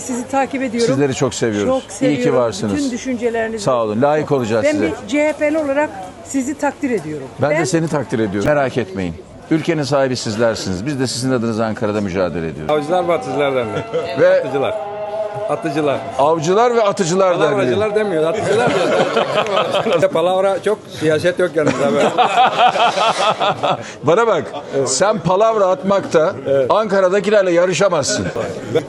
de sizi takip ediyorum. Sizleri çok seviyoruz. Çok seviyorum. İyi ki varsınız. Bütün düşüncelerinizi. Sağ olun. Layık olacağız ben size. bir CHP'li olarak sizi takdir ediyorum. Ben, de seni takdir ediyorum. Merak etmeyin. Ülkenin sahibi sizlersiniz. Biz de sizin adınıza Ankara'da mücadele ediyoruz. Avcılar ve atıcılar derler. Ve Atıcılar. Atıcılar. avcılar ve atıcılar derler. Palavracılar demiyor, atıcılar diyor. Palavra çok, siyaset yok yanımızda. Böyle. Bana bak. Sen palavra atmakta Ankara'dakilerle yarışamazsın.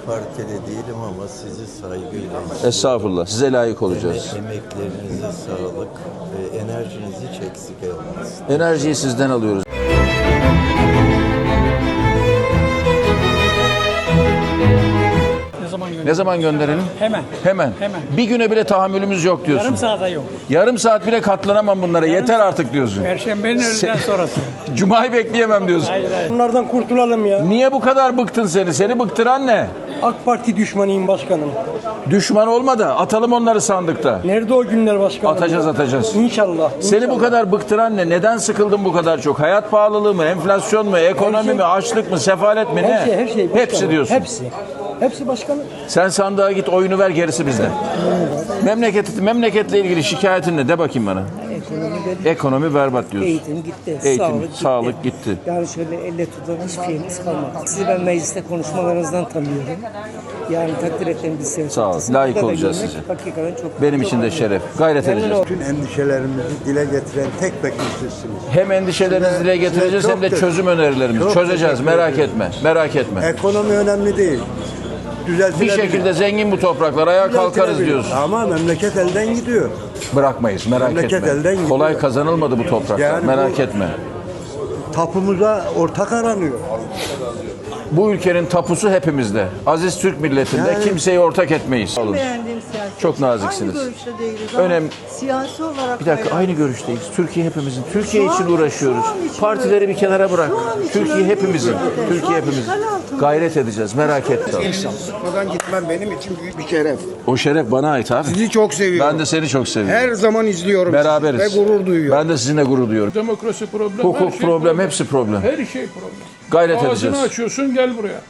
partide değilim ama sizi saygıyla Estağfurullah. Size layık olacağız. emeklerinize sağlık ve enerjinizi hiç eksik olmasın. Enerjiyi sizden alıyoruz. Gönderelim? Ne zaman gönderelim? Hemen. Hemen. Hemen. Bir güne bile tahammülümüz yok diyorsun. Yarım saate yok. Yarım saat bile katlanamam bunlara. Yeter artık diyorsun. Perşembenin öğleden sonrası. Cuma'yı bekleyemem diyorsun. Hayır hayır. Bunlardan kurtulalım ya. Niye bu kadar bıktın seni? Seni bıktıran ne? AK Parti düşmanıyım başkanım. Düşman olma da atalım onları sandıkta. Nerede o günler başkanım? Atacağız, atacağız. İnşallah. Seni bu kadar bıktıran ne? Neden sıkıldın bu kadar çok? Hayat pahalılığı mı? Enflasyon mu? Ekonomi Her şey- mi? Açlık mı? Sefalet mi? Ne? Her şey, her şey. başkanım. Hepsi diyorsun. Hepsi. Hepsi başkanım. Sen sandığa git oyunu ver gerisi bizde. Memleket, memleketle ilgili şikayetin ne? De bakayım bana. Ekonomi berbat diyorsun. Eğitim gitti, Eğitim, sağlık gitti. sağlık gitti. Yani şöyle elle tutan hiçbir şeyimiz kalmadı. Sizi ben mecliste konuşmalarınızdan tanıyorum. Yani takdir ettiğim bir siyasetçisiniz. Sağ olun, layık olacağız size. Hakikaten çok Benim çok için de şeref. Gayret Memnun edeceğiz. Bütün endişelerimizi dile getiren tek sizsiniz. Hem endişelerinizi dile getireceğiz hem de çözüm önerilerimizi çözeceğiz. Merak etme. Merak etme. Ekonomi önemli değil. Bir Düzeltilebilir. şekilde zengin bu topraklar ayağa kalkarız diyorsun. Ama memleket elden gidiyor. Bırakmayız merak Memleket etme. elden gidiyor. Kolay kazanılmadı bu topraklar. Yani merak bu- etme. Tapumuza ortak aranıyor. Bu ülkenin tapusu hepimizde. Aziz Türk milletinde Yani- kimseyi ortak etmeyiz. Beğendiğim. Çok naziksiniz. Aynı görüşte değiliz ama Önem- siyasi olarak Bir dakika aynı görüşteyiz. Türkiye hepimizin. Türkiye Şu için an- uğraşıyoruz. şu an için Partileri öyle. bir kenara bırak. Şu an için Türkiye öyle hepimizin. değil zaten. Şu Türkiye an hepimizin. işgal altında. Gayret edeceğiz. Merak etme. Buradan gitmem benim için büyük bir şeref. O şeref bana ait abi. Sizi çok seviyorum. Ben de seni çok seviyorum. Her zaman izliyorum Beraberiz. ve gurur duyuyorum. Ben de sizinle gurur duyuyorum. Demokrasi problem. her Hukuk şey problem, hepsi problem. Her şey problem. Gayret Ağzını edeceğiz. açıyorsun gel buraya.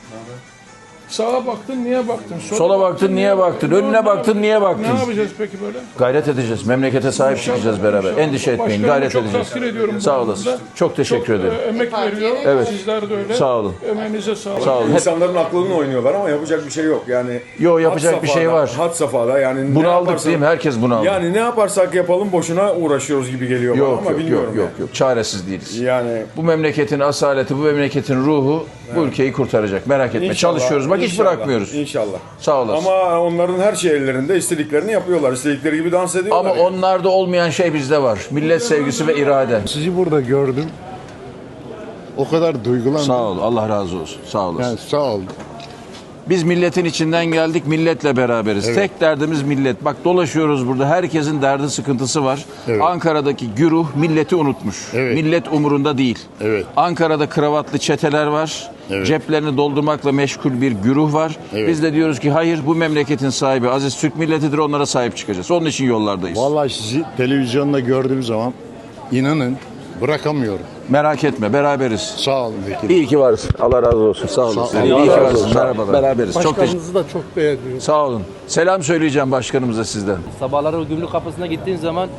Sağa baktın niye baktın? Sola baktın, niye baktın? Önüne baktın, niye baktın? Ne yapacağız peki böyle? Gayret edeceğiz. Memlekete sahip çıkacağız beraber. Endişe etmeyin. Gayret çok edeceğiz. takdir ediyorum bu Sağ konuda. olasın. Çok teşekkür Çok, ederim. e, emek veriyor. Evet. Sizler de öyle. Sağ olun. Emeğinize sağlık. Sağ olun. Hep İnsanların aklını oynuyorlar ama yapacak bir şey yok. Yani Yo, yapacak had bir şey safhada, var. Had safhada yani ne bunaldık yaparsak- değil mi? Herkes bunaldı. Yani ne yaparsak yapalım boşuna uğraşıyoruz gibi geliyor bana yok ama yok bilmiyorum. yok yok yok. Çaresiz değiliz. Yani Bu memleketin asaleti, bu memleketin ruhu bu ülkeyi kurtaracak. Merak etme. İnşallah, Çalışıyoruz. Bak hiç inşallah, bırakmıyoruz. İnşallah. Sağ olasın. Ama onların her şey ellerinde istediklerini yapıyorlar. İstedikleri gibi dans ediyorlar. Ama yani. onlarda olmayan şey bizde var. Millet sevgisi ve irade. Sizi burada gördüm. O kadar duygulandım. Sağ ol. Allah razı olsun. Sağ olasın. Yani sağ ol. Biz milletin içinden geldik, milletle beraberiz. Tek derdimiz millet. Bak dolaşıyoruz burada, herkesin derdi sıkıntısı var. Evet. Ankara'daki güruh milleti unutmuş. Evet. Millet umurunda değil. Evet. Ankara'da kravatlı çeteler var. Evet. Ceplerini doldurmakla meşgul bir güruh var. Evet. Biz de diyoruz ki hayır bu memleketin sahibi Aziz Türk milletidir onlara sahip çıkacağız. Onun için yollardayız. Vallahi sizi televizyonda gördüğüm zaman inanın bırakamıyorum. Merak etme beraberiz. Sağ olun vekilim. İyi ki varsın. Allah razı olsun. Sağ olun. Sağ- İyi Allah ki varsın. Merhabalar. Beraberiz. Çok teşekkür Başkanınızı da çok beğeniyorum. Sağ olun. Selam söyleyeceğim başkanımıza sizden. Sabahları o gümrük kapısına gittiğin zaman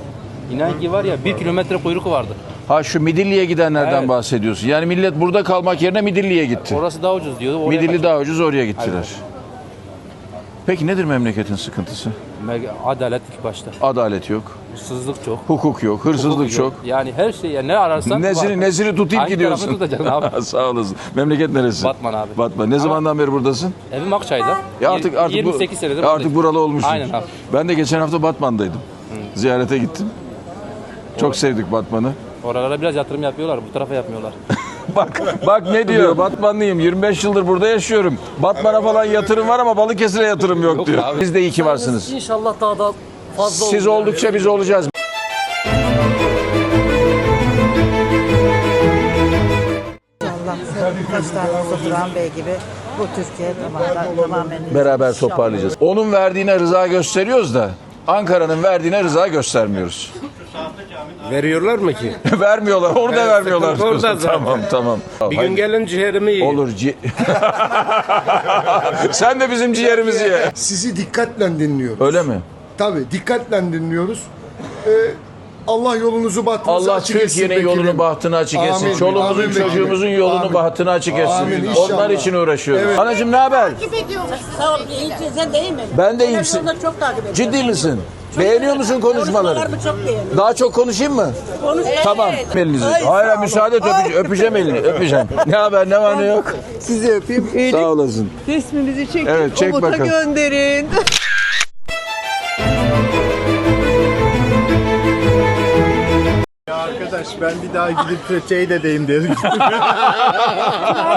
inan ki var ya bir kilometre kuyruk vardı. Ha şu Midilli'ye gidenlerden Evet. bahsediyorsun. Yani millet burada kalmak yerine Midilli'ye gitti. Orası daha ucuz diyordu. Oraya Midilli kaçtı. daha ucuz oraya gittiler. Peki nedir memleketin sıkıntısı? Me- Adalet ilk başta. Adalet yok, Hırsızlık çok. hukuk yok, hırsızlık hukuk çok. yok. Yani her şey yani ne ararsan Nezini, var. nezini tutayım Hangi gidiyorsun. tarafını tutacaksın abi? Sağ olasın. Memleket neresi? Batman abi. Batman. Ne zamandan beri buradasın? Evim Akçay'da. Ya artık artık bu- 28 senedir ya artık buradayım. buralı olmuşsun. Aynen abi. Ben de geçen hafta Batman'daydım. Ziyarete gittim. Çok sevdik Batman'ı. Oralara biraz yatırım yapıyorlar. Bu tarafa yapmıyorlar. Bak bak ne diyor? Batmanlıyım. 25 yıldır burada yaşıyorum. Batman'a falan yatırım var ama Balıkesir'e yatırım yok, diyor. Siz de iyi ki varsınız. İnşallah daha da fazla Siz oldukça biz olacağız. Allah başlarımızda Duran Bey gibi bu Türkiye tamamen, tamamen Beraber toparlayacağız. Onun verdiğine rıza gösteriyoruz da Ankara'nın verdiğine rıza göstermiyoruz. Veriyorlar mı ki? vermiyorlar. Onu da Evet, vermiyorlar. orada zaten. Tamam tamam. Bir Hadi. gün gelin ciğerimi yiyin. Olur. Ci- Sen de bizim ciğerimizi ye. Sizi dikkatle dinliyoruz. Öyle mi? Tabii dikkatle dinliyoruz. Ee, Allah yolunuzu bahtınızı Allah açık etsin Türkiye'nin yolunu bahtını açık etsin. Amin. Çoluğumuzun Amin çocuğumuzun vekilim. yolunu Amin. bahtını açık etsin. Amin. Onlar için uğraşıyoruz. Evet. Anacığım ne haber? Sağ ol. İyi sen de iyi mi? Ben de iyiyim. Çok takip ediyorum. Ciddi misin? Beğeniyor musun konuşmaları? Konuşmalarımı çok beğeniyorum. Daha çok konuşayım mı? Konuş. Tamam. Elinizi. Hayır müsaade et öpeceğim, öpeceğim elini. Öpeceğim. Ne haber ne var ne yok? Sizi öpeyim. Sağ olasın. Resminizi çekin. Evet, çek Umut'a bakalım. gönderin. Arkadaş ben bir daha gidip şey de deyim dedim.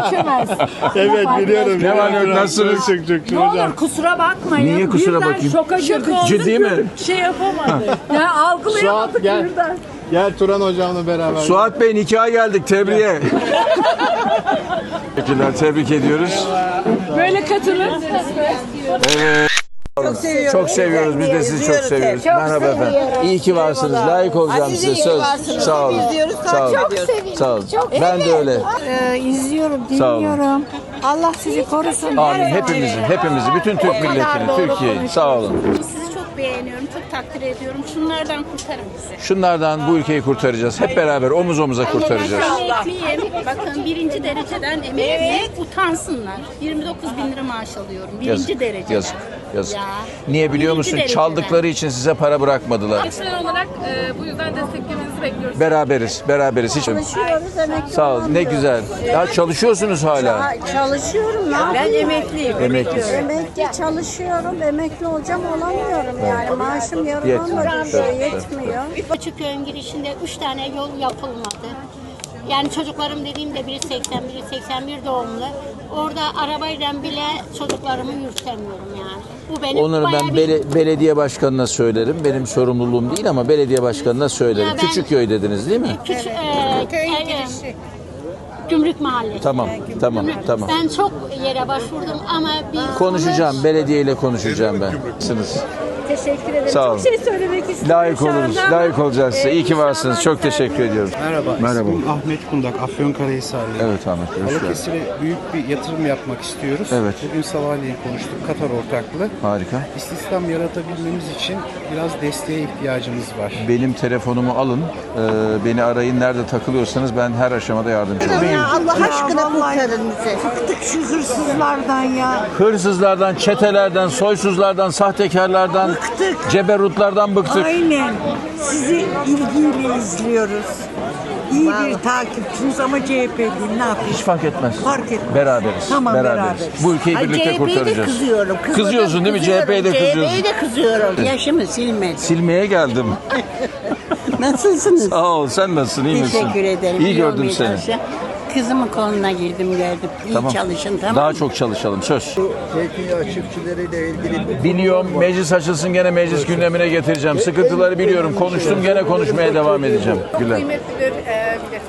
Çömez. evet biliyorum. Ne var ne nasılsınız? Çok çok Ne olur kusura bakmayın. Niye kusura Birden bakayım? şoka girdik. Ciddi mi? Şey yapamadık. ya algılayamadık Suat, gel. birden. Gel Turan hocamla beraber. Suat Bey nikaha geldik tebriğe. Teşekkürler tebrik ediyoruz. Böyle katılır. Çok seviyoruz. Çok seviyoruz. Biz de sizi çok seviyoruz. Merhaba efendim. İyi ki varsınız. Layık olacağım size. Söz. Sağ olun. Sağ olun. Sağ olun. Ben de öyle. Ee, izliyorum, Sağ olun. dinliyorum. Allah sizi korusun. Amin. Hepimizi, hepimizi, bütün Türk milletini, Türkiye'yi. Sağ olun. Sizi çok beğeniyorum, çok takdir ediyorum. Şunlardan kurtarın bizi. Şunlardan bu ülkeyi kurtaracağız. Hep beraber omuz omuza kurtaracağız. Emekliyim. Bakın birinci dereceden emekliyim. Utansınlar. 29 bin lira maaş alıyorum. Birinci Yazık, dereceden. yazık, yazık. Ya. Niye biliyor musun? dereceden. Çaldıkları için size para bırakmadılar. Gençler olarak e, bu yüzden desteklemenizi bekliyoruz. Beraberiz, beraberiz. Hiç... Çalışıyoruz emekli Sağ olun. Ne güzel. Ya çalışıyorsunuz hala. Çalışıyorum ne Ben emekliyim. Emeklisin. Emekli çalışıyorum, emekli olacağım olamıyorum yani. Maaşım yarım Yetmiyor. Evet, yetmiyor. Açıkköy'ün girişinde 3 tane yol yapılmadı. Yani çocuklarım dediğimde biri 80, biri 81 doğumlu. Orada arabayla bile çocuklarımı yürütemiyorum yani. Bu benim Onları bayağı ben bir- bele- belediye başkanına söylerim. Benim sorumluluğum değil ama belediye başkanına söylerim. Ya ben- Küçük köy dediniz değil mi? Küçük, e, e, Gümrük Mahallesi. Tamam, tamam, tamam. Ben çok yere başvurdum ama bir Konuşacağım, belediyeyle konuşacağım ben. Sınız. Teşekkür ederim. Sağ olun. Çok şey söylemek istiyorum. Layık şu oluruz, anda. layık olacağız size. İyi ki İnşallah varsınız. Çok güzel teşekkür ediyorum. Merhaba. Merhaba. ismim Ahmet Kundak. Afyonkarahisarlıyım. Evet Ahmet Bey, hoş geldin. Balıkesir'e büyük bir yatırım yapmak istiyoruz. Evet. Bugün sabahleyin konuştuk. Katar ortaklığı. Harika. İstihdam yaratabilmemiz için biraz desteğe ihtiyacımız var. Benim telefonumu alın. Ee, beni arayın. Nerede takılıyorsanız ben her aşamada yardımcı olurum. Allah aşkına kurtarın bizi. Bıktık şu hırsızlardan ya. Hırsızlardan, çetelerden, soysuzlardan, sahtekarlardan, ceberutlardan bıktık. Aynen. Sizi ilgiyle izliyoruz. İyi bir takipçiniz ama CHP'liyim. Ne yapayım? Hiç fark etmez. Fark etmez. Beraberiz. Tamam, beraberiz. beraberiz. Bu ülkeyi birlikte kurtaracağız. kızıyorum. Kızıyorsun değil mi? CHP'ye de kızıyorsun. de kızıyorum. Yaşımı silmedi. Silmeye geldim. Nasılsınız? Sağ ol. Sen nasılsın? İyi misin? Teşekkür ederim. İyi gördüm seni. çalışıyorum. Kızımın koluna girdim geldim. İyi Tamam. çalışın tamam Daha mı? çok çalışalım. Söz. Zeytinyağı çiftçileriyle ilgili Biliyorum meclis açılsın gene meclis gündemine getireceğim. Sıkıntıları biliyorum. Konuştum gene konuşmaya devam edeceğim. Güler.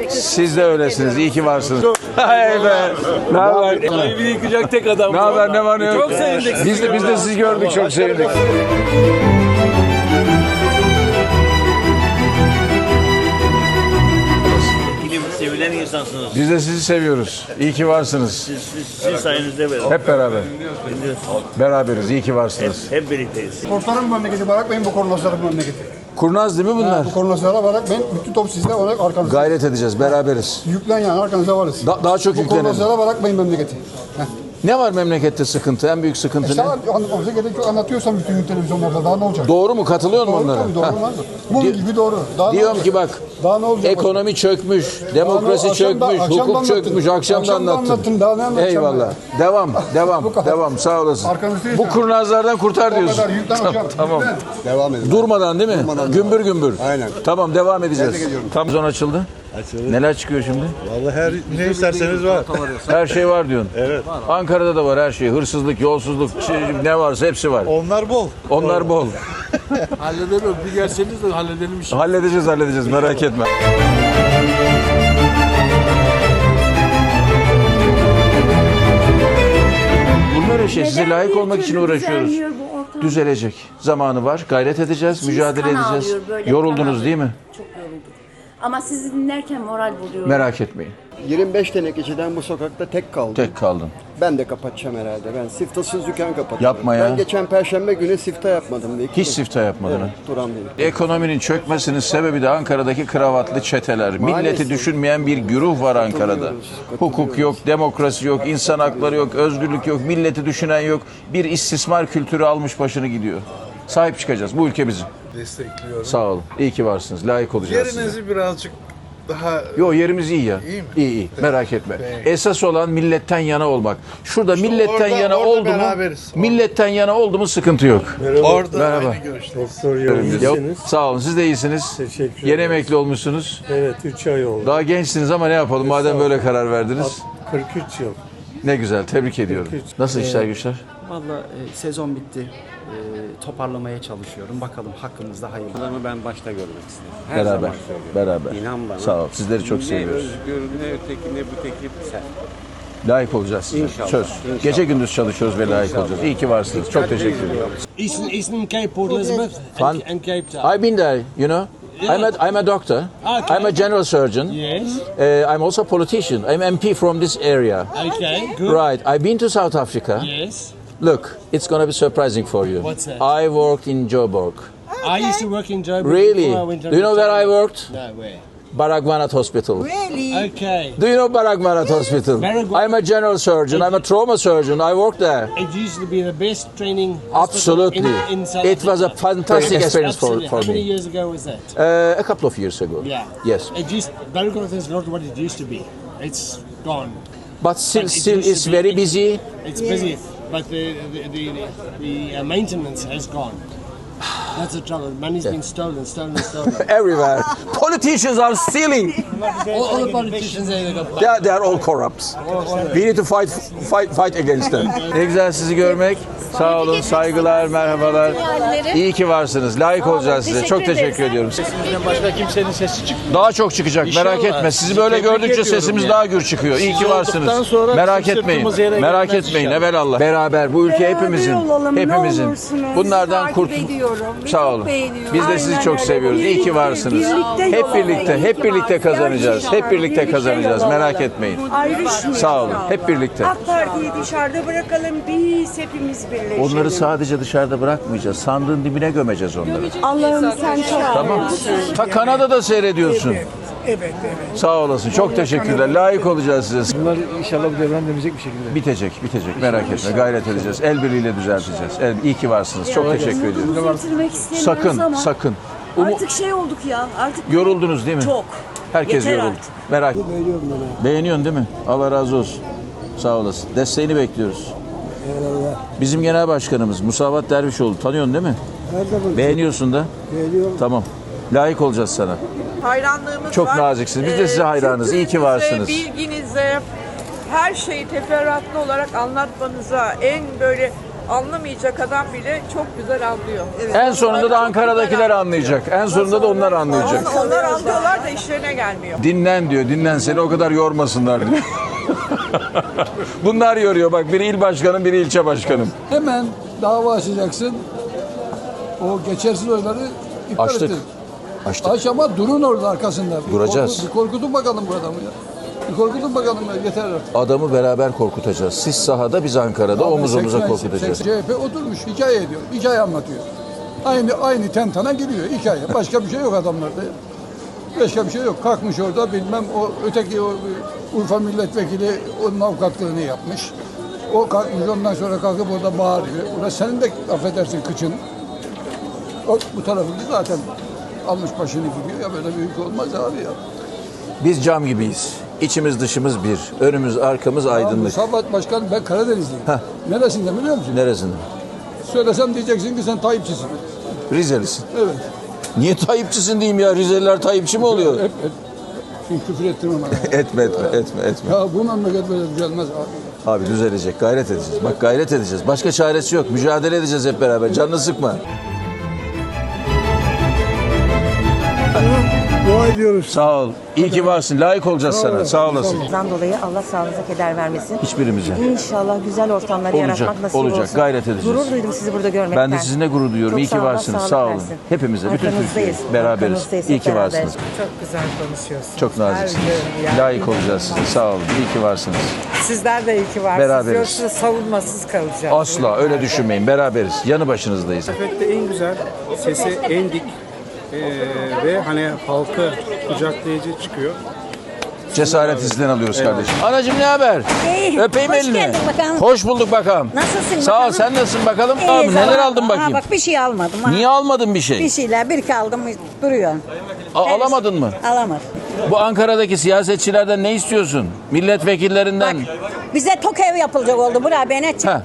Siz de öylesiniz. İyi ki varsınız. Hay be. Ne haber? Bir yıkacak tek adam. Ne haber? Ne var ne yok? Çok sevindik. Biz de biz de sizi gördük. Çok sevindik. İnsansınız. Biz de sizi seviyoruz. İyi ki varsınız. Sizin sayenizde böyle. Hep beraber. Beraberiz. İyi ki varsınız. Hep birlikteyiz. Kurtarın memleketi bırakmayın bu kurnazları memleketi. Kurnaz değil mi bunlar? Bu kurnazlara bırakmayın. Bütün top sizde olarak arkanızda. Gayret edeceğiz. Beraberiz. Yüklen yani arkanıza varız. Da- daha çok Bu yüklenelim. kurnazlara bırakmayın memleketi. Heh. Ne var memlekette sıkıntı? En büyük sıkıntı İşte ne? anlatmamıza gerek yok. Anlatıyorsan bütün televizyonlarda daha ne olacak? Doğru mu? Katılıyor mu Doğru onlara? tabii doğru. Ha. Mum Di- gibi doğru. Daha ne Diyorum olacak? ki bak Daha ne olacak? ekonomi çökmüş, demokrasi akşam da- çökmüş, akşam da hukuk anlattın. çökmüş. Akşam da Akşam da anlattın. anlattın, daha ne anlatacağım Eyvallah. Devam, devam, kadar. devam. Sağ olasın. Arkanızdayız Bu ya. kurnazlardan kurtar O diyorsun. kadar yüklen Tamam, hocam. Tamam. Yüklen. Devam edin. Durmadan değil mi? Durmadan gümbür gümbür. Aynen. Tamam devam edeceğiz. Tam zon açıldı. Neler çıkıyor şimdi? Vallahi her ne isterseniz var. Her şey var diyorsun. Evet. Ankara'da da var her şey. Hırsızlık, yolsuzluk, çi- ne varsa hepsi var. Onlar bol. Onlar bol. Halledelim. Bir gelseniz de halledelim işi. Halledeceğiz, halledeceğiz. Merak etme. Bunlar işte size layık olmak için uğraşıyoruz. Düzelecek. Zamanı var. Gayret edeceğiz, mücadele edeceğiz. Yoruldunuz değil mi? Çok. Ama sizi dinlerken moral buluyorum. Merak etmeyin. 25 tenekeciden bu sokakta tek kaldım. Tek kaldın. Ben de kapatacağım herhalde. Ben siftahsız dükkan kapatıyorum. Yapma ya. Ben geçen perşembe günü sifta yapmadım. diye. Hiç sifta yapmadın ha. Evet, Turan Bey. Ekonominin çökmesinin sebebi de Ankara'daki kravatlı çeteler. Milleti düşünmeyen bir güruh var Ankara'da. Katılıyoruz, katılıyoruz. Hukuk yok, demokrasi yok, insan hakları yok, özgürlük yok, milleti düşünen yok. Bir istismar kültürü almış başını gidiyor. Sahip çıkacağız. Bu ülke bizim. Destekliyorum. Sağ olun. İyi ki varsınız. Layık olacağız size. Yerinizi birazcık daha Yo yerimiz iyi ya. İyi mi? İyi iyi. Merak etme. Peki. Esas olan milletten yana olmak. Şurada milletten orada- yana orada oldu mu? beraberiz. Milletten yana oldu mu sıkıntı yok. orada Merhaba. aynı görüşte. Doktor Yok, Sağ olun. Siz de iyisiniz. Teşekkür Yeni emekli olmuşsunuz. Evet 3 ay oldu. Daha gençsiniz ama ne yapalım madem böyle karar verdiniz. 43 yıl. Ne güzel. Tebrik ediyorum. Nasıl işler güçler? Valla e, sezon bitti. E, toparlamaya çalışıyorum. Bakalım hakkımızda hayırlı. Adamı ben başta görmek istedim. Her Beraber. zaman söylüyorum. Beraber. İnan bana. Sağ ol. Sizleri çok ne seviyoruz. özgür, ne öteki, ne bu teki sen. Layık olacağız size. İnşallah. Söz. İnşallah. Gece gündüz çalışıyoruz ve layık olacağız. İyi ki varsınız. Çok teşekkür ediyorum. Eastern, Eastern Cape, Port Elizabeth Fun. and Cape Town. I've been there, you know. I'm a, I'm a doctor. Okay. I'm a general surgeon. Yes. Uh, I'm also a politician. I'm MP from this area. Okay, good. Right. I've been to South Africa. Yes. Look, it's going to be surprising for you. What's that? I worked in Joburg. I used to work in Joburg Really? I went on Do you know where I worked? No, where? Baragwanat Hospital. Really? Okay. Do you know Baragwanat Hospital? Baragwan- I'm a general surgeon. I'm a trauma surgeon. I worked there. It used to be the best training hospital Absolutely. in, in South It was a Africa. fantastic experience for, Absolutely. for How many years ago was that? Uh, a couple of years ago. Yeah. Yes. It just Baragwan is not what it used to be. It's gone. But still, But it still used to it's be- very busy. It's busy, but the the, the, the uh, maintenance has gone. That's the trouble. Money's been stolen, stolen, stolen. Everywhere. Politicians are stealing. all, all the politicians got They are, they are all corrupt. We need to fight fight fight against them. Ne güzel sizi görmek. Sağ olun, saygılar, merhabalar. İyi ki varsınız. Layık olacağız size. Çok teşekkür ediyorum. Başka kimsenin sesi çık. Daha çok çıkacak merak etme. Sizi böyle gördükçe sesimiz daha gür çıkıyor. İyi ki varsınız. Merak etmeyin. Merak etmeyin. Evelallah. Beraber bu ülke hepimizin. Hepimizin. Bunlardan kurtul. Sağ olun. Biz de sizi çok seviyoruz. İyi ki varsınız. Hep birlikte, hep birlikte kazanacağız. Hep birlikte kazanacağız. Merak etmeyin. Ayrışmayalım. Sağ olun. Hep birlikte. AK Parti'yi dışarıda bırakalım. Biz hepimiz birleşelim. Onları sadece dışarıda bırakmayacağız. Sandığın dibine gömeceğiz onları. Allah'ım sen çok Tamam. Ta Kanada'da seyrediyorsun. Evet, evet. Sağ olasın. Çok teşekkürler. Layık olacağız size. Bunlar inşallah bu devran dönecek bir şekilde. Bitecek, bitecek. Merak etme. Gayret edeceğiz. El birliğiyle düzelteceğiz. El, iyi ki varsınız. Çok teşekkür ediyorum. Bitirmek istemiyoruz Sakın, ama sakın. Umu- artık şey olduk ya. Artık Yoruldunuz değil mi? çok. Herkes Yeter yoruldu. artık. Merak Beğeniyorsun değil mi? Allah razı olsun. Sağ olasın. Desteğini bekliyoruz. Bizim genel başkanımız Musavat Dervişoğlu. Tanıyorsun değil mi? Beğeniyorsun da. Beğeniyorum. Tamam. Layık olacağız sana. Hayranlığımız Çok var. naziksiniz. Biz de size hayranız. İyi ki varsınız. bilginize, her şeyi teferruatlı olarak anlatmanıza, en böyle anlamayacak adam bile çok güzel anlıyor. En sonunda da Ankara'dakiler anlayacak. En sonunda da onlar anlayacak. Onlar anlıyorlar da işlerine gelmiyor. Dinlen diyor. Dinlen seni o kadar yormasınlar diyor. Bunlar yoruyor bak. Biri il başkanım, biri ilçe başkanım. Hemen dava açacaksın. O geçersiz oyları iptal Açtık. ettin. Açtık. Aç ama durun orada arkasında. Bir Duracağız. korku- bir korkutun bakalım bu adamı ya. Bir korkutun bakalım ya yeter artık. Adamı beraber korkutacağız. Siz sahada, biz Ankara'da omuz omuza 80 korkutacağız. CHP oturmuş hikaye ediyor. Hikaye anlatıyor. Aynı aynı tentana giriyor hikaye. Başka bir şey yok adamlarda. ya. Başka bir şey yok. Kalkmış orada bilmem o öteki o Urfa milletvekili onun avukatlığını yapmış. O kalkmış ondan sonra kalkıp orada bağırıyor. Ulan senin de affedersin kıçın. O, bu tarafı zaten almış başını gidiyor ya böyle büyük olmaz abi ya. Biz cam gibiyiz. İçimiz dışımız bir. Önümüz arkamız aydınlık. Sabah Başkan ben Karadenizliyim. Neresinde biliyor musun? Neresinde? Söylesem diyeceksin ki sen Tayyipçisin. Rizelisin. Evet. Niye Tayyipçisin diyeyim ya? Rizeliler Tayyipçi mi oluyor? Hep, hep. Çünkü küfür ettim ama. etme etme etme etme. Ya bu memleket böyle düzelmez abi. Abi düzelecek. Gayret edeceğiz. Bak gayret edeceğiz. Başka çaresi yok. Mücadele edeceğiz hep beraber. Canını sıkma. Dua ediyoruz. Sağ ol. İyi ki varsın. Layık olacağız sana. Sağ olasın. Bundan dolayı Allah sağlığınıza keder vermesin. Hiçbirimize. İnşallah güzel ortamları Olacak, yaratmak nasip olacak. olsun. Gayret edeceğiz. Gurur duydum sizi burada görmekten. Ben de sizinle gurur duyuyorum. Çok İyi ki olun, varsınız. sağlık Sağ olun. versin. Hepimize, bütün Türkiye Arkanızdayız. beraberiz. Arkanızdayız İyi ki varsınız. Çok güzel konuşuyorsunuz. Çok naziksiniz. Layık olacağız size. Sağ olun. İyi ki varsınız. Sizler de iyi ki varsınız. Beraberiz. Yoksa savunmasız kalacağız. Asla öyle düşünmeyin. Beraberiz. Yanı başınızdayız. Muhalefette en güzel, sesi en dik eee, ve hani halkı kucaklayıcı çıkıyor. Cesaret sizden alıyoruz kardeşim. Anacığım ne haber? İyi. Öpeyim Hoş elini. geldin bakalım. Hoş bulduk bakalım. Nasılsın Sağ ol. bakalım? Sen nasılsın bakalım? İyi, Tamam, neler sağ ol. aldın bakayım? Ha, bak bir şey almadım. Ha. Niye almadın bir şey? Bir şeyler bir kaldım duruyor. A- alamadın mı? Alamadım. Bu Ankara'daki siyasetçilerden ne istiyorsun? Milletvekillerinden. Bize TOK ev yapılacak oldu. Buraya bene çıktı.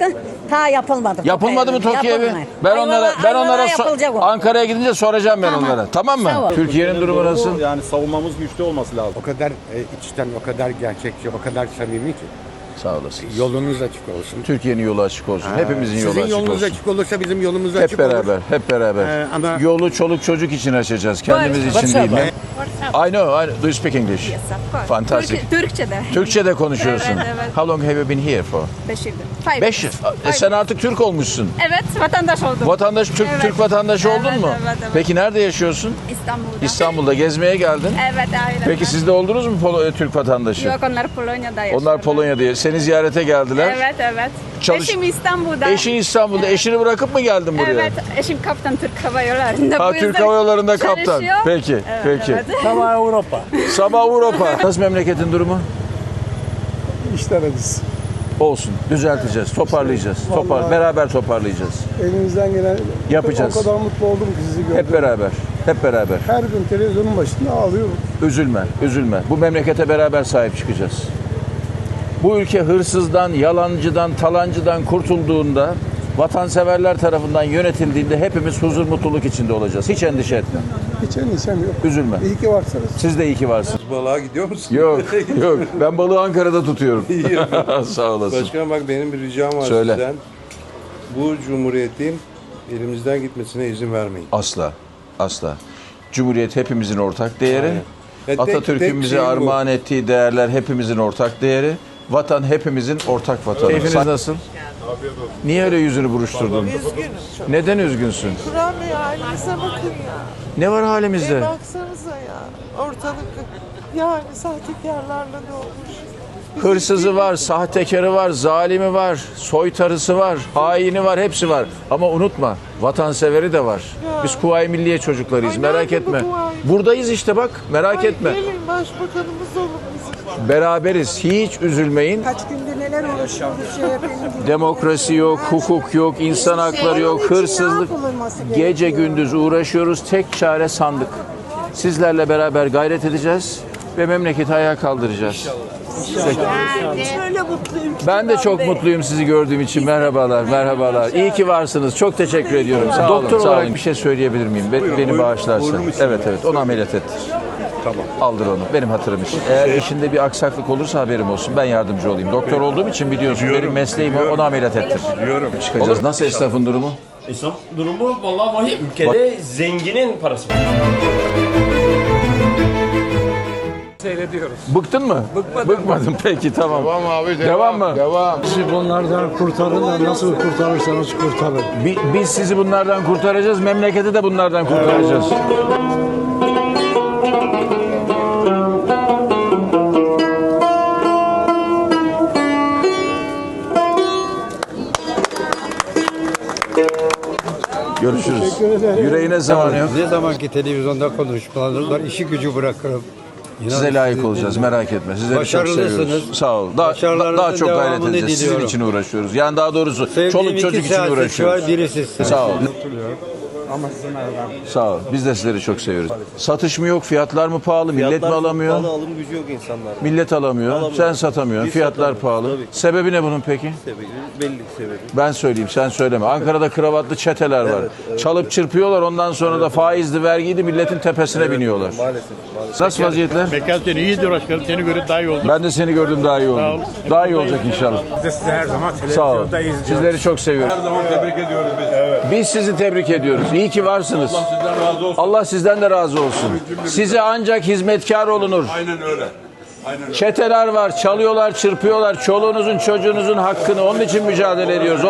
Ta yapılmadı. Yapılmadı mı. Tokyo evi? Yapılmadı. Ben onlara ben onlara so- yapılacak o. Ankara'ya gidince soracağım ben onlara. Tamam mı? Ol. Türkiye'nin durumu nasıl? Yani savunmamız güçlü olması lazım. O kadar e, içten, o kadar gerçekçi, o kadar samimi ki. Sağ olasın. Yolunuz açık olsun. Türkiye'nin yolu açık olsun. Hepimizin yolu Sizin açık yolunuz olsun. açık olursa bizim yolumuz Hep açık olur. beraber, hep beraber. Ee, ama- Yolu çoluk çocuk için açacağız. Kendimiz için değil. I know, I know. Do you speak English? Yes, of course. Fantastic. Türk- Türkçe'de. Türkçe de konuşuyorsun. Evet, evet. How long have you been here for? Beş yıldır. Five Beş yıl. E, sen artık Türk olmuşsun. Evet, vatandaş oldum. Vatandaş, Türk, Evet. Türk vatandaşı Evet, oldun mu? evet, evet. Peki nerede yaşıyorsun? İstanbul'da. İstanbul'da gezmeye geldin. Evet, aynen. Peki siz de oldunuz mu Polo- e, Türk vatandaşı? Yok, onlar Polonya'da yaşıyor. Onlar Polonya'da. Seni ziyarete geldiler. Evet, evet. Çalış- Eşim İstanbul'da. Eşi İstanbul'da. Eşini bırakıp mı geldin buraya? Evet, eşim kaptan Türk Hava Yolları'nda. Ha Bu Türk yüzden Hava Yolları'nda kaptan. çalışıyor. Peki, Evet, peki. evet. Sabah Avrupa. Sabah Avrupa. Nasıl memleketin durumu? İşler acısı. Olsun. Düzelteceğiz, toparlayacağız. Topar, Vallahi- beraber toparlayacağız. Elimizden gelen Yapacağız. o kadar mutlu oldum ki sizi gördüm. Hep beraber. Hep beraber. Her gün televizyonun başında ağlıyorum. Üzülme, üzülme. Bu memlekete beraber sahip çıkacağız. Bu ülke hırsızdan, yalancıdan, talancıdan kurtulduğunda, vatanseverler tarafından yönetildiğinde hepimiz huzur, mutluluk içinde olacağız. Hiç endişe etme. Hiç endişem yok. Üzülme. İyi ki varsınız. Siz de iyi ki varsınız. Balığa gidiyor musun? Yok, yok. Ben balığı Ankara'da tutuyorum. Sağ olasın. Başkanım bak benim bir ricam var Söyle. sizden. Bu cumhuriyetin elimizden gitmesine izin vermeyin. Asla, asla. Cumhuriyet hepimizin ortak değeri. Aynen. Atatürk'ün bize bu. armağan ettiği değerler hepimizin ortak değeri. Vatan hepimizin ortak vatanı. Keyfiniz nasıl? Niye öyle yüzünü buruşturdun? Üzgünüm çok. Neden üzgünsün? Kur'an Bey halinize bakın ya. Ne var halimizde? E baksanıza ya. Ortalık yani sahtekarlarla dolmuş. Hırsızı var, sahtekarı var, zalimi var, soytarısı var, haini var, hepsi var. Ama unutma, vatanseveri de var. Biz Kuvayi Milliye çocuklarıyız, Ay, merak nerede bu etme. Kuvayi? Buradayız işte bak, merak Ay, etme. Gelin başbakanımız olun bizim. Beraberiz, hiç üzülmeyin. Kaç gündür neler uğraşıyoruz CHP'nin. Demokrasi yok, hukuk yok, insan hakları yok, hırsızlık. Gece gündüz uğraşıyoruz. Tek çare sandık. Sizlerle beraber gayret edeceğiz ve memleketi ayağa kaldıracağız. Şöyle mutluyum ki. Ben de çok mutluyum sizi gördüğüm için. Merhabalar, merhabalar. İyi ki varsınız. Çok teşekkür ediyorum. Sağ olun. Doktor olarak bir şey söyleyebilir miyim? Be- beni bağışlarsa. Evet evet. Onu ameliyat ettir. Tamam. Aldır onu. Benim hatırım için. Eğer işinde bir aksaklık olursa haberim olsun. Ben yardımcı olayım. Doktor olduğum için biliyorsun. benim mesleğim o. Onu ameliyat ettir. Biliyorum. Çıkacağız. Nasıl esnafın durumu? Esnaf durumu vallahi vahim. Ülkede zenginin parası. Seyrediyoruz. Bıktın mı? Bıkmadım. Bıkmadım. Peki tamam. Devam abi. Devam, mı? Devam. Sizi bunlardan kurtarın da nasıl kurtarırsanız kurtarın. Bi- Biz sizi bunlardan kurtaracağız. Memleketi de bunlardan kurtaracağız. Görüşürüz. Yüreğine zaman yok. Ne zamanki televizyonda konuşmalar işi gücü bırakırım. Size layık olacağız merak etme. Sizleri çok seviyoruz. Sağ ol. Daha, daha çok gayret edeceğiz. Sizin diliyorum. için uğraşıyoruz. Yani daha doğrusu Sevdiğim çoluk çocuk için uğraşıyoruz. var, biri. Sağ ol. Ama sizin aradan. Sağ ol. Biz de sizleri çok seviyoruz. Satış mı yok? Fiyatlar mı pahalı? Millet mi alamıyor? Pahalı alım gücü yok insanlarda. Millet alamıyor. Alamıyor. Sen satamıyorsun. Biz Fiyatlar satamıyoruz, pahalı. tabii. Sebebi ne bunun peki? Sebebi belli sebebi. Ben söyleyeyim sen söyleme. Ankara'da kravatlı çeteler var. Çalıp çırpıyorlar ondan sonra da faizli vergiydi milletin tepesine biniyorlar. Maalesef. Nasıl vaziyetler? Beklentiden iyidir başkanım. Seni görüp daha iyi oldu. Ben de seni gördüm daha iyi Sağ oldu. Daha iyi olacak inşallah. Biz de sizi her zaman Sağ olun. televizyonda izliyoruz. Sizleri çok seviyorum. Her zaman tebrik ediyoruz biz. Evet. Biz sizi tebrik ediyoruz. İyi ki varsınız. Allah Sizden razı olsun. Allah sizden de razı olsun. Size ancak hizmetkar olunur. Aynen öyle. Aynen öyle. Çeteler var, çalıyorlar, çırpıyorlar. Çoluğunuzun, çocuğunuzun hakkını onun için mücadele ediyoruz.